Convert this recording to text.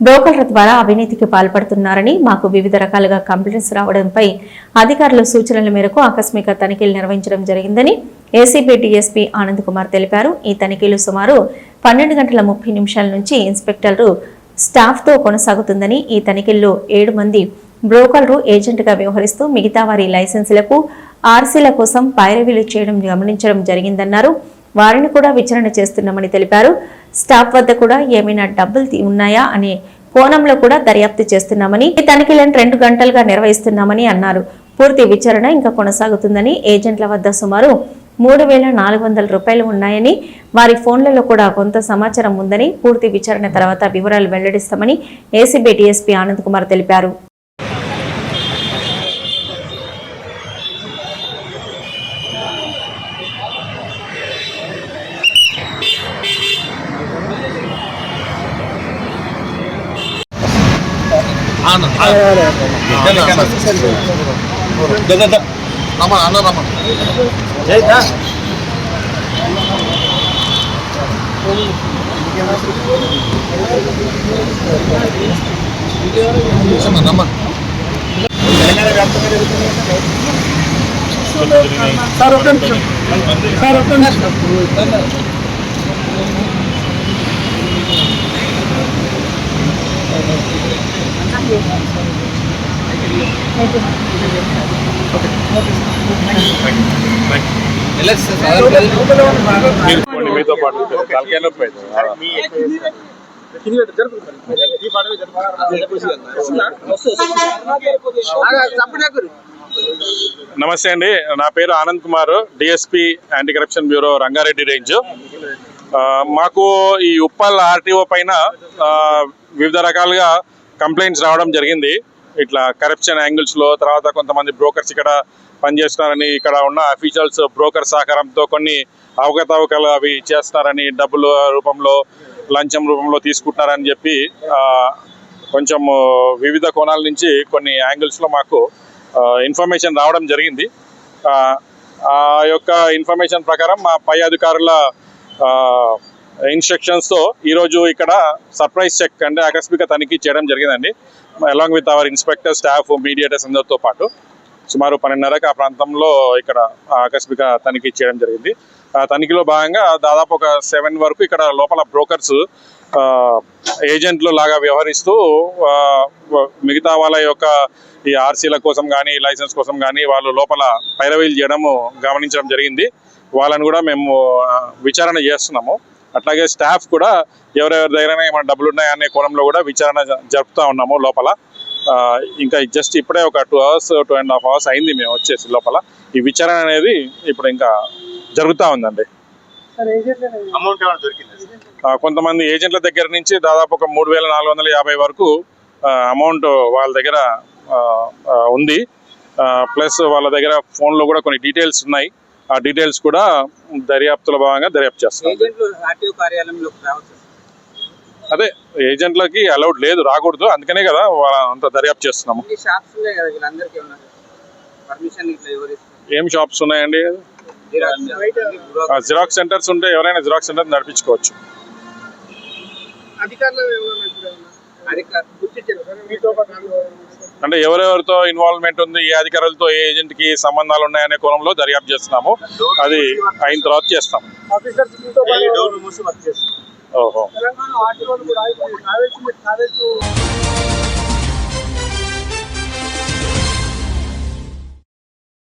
బ్రోకర్ల ద్వారా అవినీతికి పాల్పడుతున్నారని మాకు వివిధ రకాలుగా కంప్లైంట్స్ రావడంపై అధికారుల సూచనల మేరకు ఆకస్మిక తనిఖీలు నిర్వహించడం జరిగిందని ఏసీబీ డీఎస్పీ ఆనంద్ కుమార్ తెలిపారు. ఈ తనిఖీలు సుమారు పన్నెండు గంటల ముప్పై నిమిషాల నుంచి ఇన్స్పెక్టర్లు స్టాఫ్తో కొనసాగుతుందని ఈ తనిఖీల్లో ఏడు మంది బ్రోకర్లు ఏజెంట్గా వ్యవహరిస్తూ మిగతా వారి లైసెన్సులకు ఆర్సీల కోసం పైరవీలు చేయడం గమనించడం జరిగిందన్నారు. వారిని కూడా విచారణ చేస్తున్నామని తెలిపారు. స్టాఫ్ వద్ద కూడా ఏమైనా డబ్బులు ఉన్నాయా అనే కోణంలో కూడా దర్యాప్తు చేస్తున్నామని ఈ తనిఖీలను రెండు గంటలుగా నిర్వహిస్తున్నామని అన్నారు. పూర్తి విచారణ ఇంకా కొనసాగుతుందని ఏజెంట్ల వద్ద సుమారు మూడు వేల నాలుగు వందల రూపాయలు ఉన్నాయని వారి ఫోన్లలో కూడా కొంత సమాచారం ఉందని పూర్తి విచారణ తర్వాత వివరాలు వెల్లడిస్తామని ఏసీబీ డీఎస్పీ ఆనంద్ కుమార్ తెలిపారు. రమ్మని అన్న రమ్మని రమ్మని రమ్మని సార్ ఒక్క నిమిషం సార్ ఒక్క నిమిషం మీతో పాటు తలకాయ నొప్పి నమస్తే అండి. నా పేరు Anand Kumar. DSP anti corruption bureau Rangareddy range. మాకు ఈ ఉప్పల్ ఆర్టీఓ పైన వివిధ రకాలుగా కంప్లైంట్స్ రావడం జరిగింది. ఇట్లా కరప్షన్ యాంగిల్స్లో తర్వాత కొంతమంది బ్రోకర్స్ ఇక్కడ పనిచేస్తున్నారని ఇక్కడ ఉన్న అఫీషియల్స్ బ్రోకర్ సహకారంతో కొన్ని అవకతవకలు అవి చేస్తున్నారని డబ్బుల రూపంలో లంచం రూపంలో తీసుకుంటున్నారని చెప్పి కొంచెం వివిధ కోణాల నుంచి కొన్ని యాంగిల్స్లో మాకు ఇన్ఫర్మేషన్ రావడం జరిగింది. ఆ యొక్క ఇన్ఫర్మేషన్ ప్రకారం మా పై అధికారుల ఇన్స్ట్రక్షన్స్తో ఈరోజు ఇక్కడ సర్ప్రైజ్ చెక్ అంటే ఆకస్మిక తనిఖీ చేయడం జరిగిందండి. Along with our inspector staff mediators అందరితో పాటు సుమారు పన్నెండున్నరకు ఆ ప్రాంతంలో ఇక్కడ ఆకస్మిక తనిఖీ చేయడం జరిగింది. ఆ తనిఖీలో భాగంగా దాదాపు ఒక సెవెన్ వరకు ఇక్కడ లోపల బ్రోకర్స్ ఏజెంట్లు లాగా వ్యవహరిస్తూ మిగతా వాళ్ళ యొక్క ఈ ఆర్సీల కోసం కానీ లైసెన్స్ కోసం కానీ వాళ్ళు లోపల పైరవీలు చేయడము గమనించడం జరిగింది. వాళ్ళని కూడా మేము విచారణ చేస్తున్నాము. అట్లాగే స్టాఫ్ కూడా ఎవరెవరి దగ్గర ఏమైనా డబ్బులు ఉన్నాయా అనే కోణంలో కూడా విచారణ జ- జరుపుతా ఉన్నాము లోపల. ఇంకా జస్ట్ ఇప్పుడే ఒక two hours two and half hours అయింది మేము వచ్చేసి లోపల. ఈ విచారణ అనేది ఇప్పుడు ఇంకా జరుగుతూ ఉందండి. కొంతమంది ఏజెంట్ల దగ్గర నుంచి దాదాపు ఒక మూడు వేల నాలుగు వందల యాభై వరకు అమౌంట్ వాళ్ళ దగ్గర ఉంది. ప్లస్ వాళ్ళ దగ్గర ఫోన్లో కూడా కొన్ని డీటెయిల్స్ ఉన్నాయి. ఆ డీటెయిల్స్ కూడా దర్యాప్తులో భాగంగా దర్యాప్తు చేస్తాం. ఏజెంట్లు ఆర్టీఓ కార్యాలయంలోకి రావచ్చు. అదే ఏజెంట్లకి అలౌడ్ లేదు రాకూడదు అందుకనే కదా వాళ్ళ అంత దర్యాప్తు చేస్తున్నాము. ఏం షాప్స్ ఉన్నాయండి? జిరాక్స్ సెంటర్స్ ఉంటే ఎవరైనా జిరాక్స్ సెంటర్ నడిపించుకోవచ్చు. అధికారులు అంటే ఎవరెవరితో ఇన్వాల్వ్మెంట్ ఉంది ఏ అధికారులతో ఏ ఏజెంట్కి సంబంధాలు ఉన్నాయనే కోణంలో దర్యాప్తు చేస్తున్నాము. అది అయిన తర్వాత చేస్తాం. ఓహో.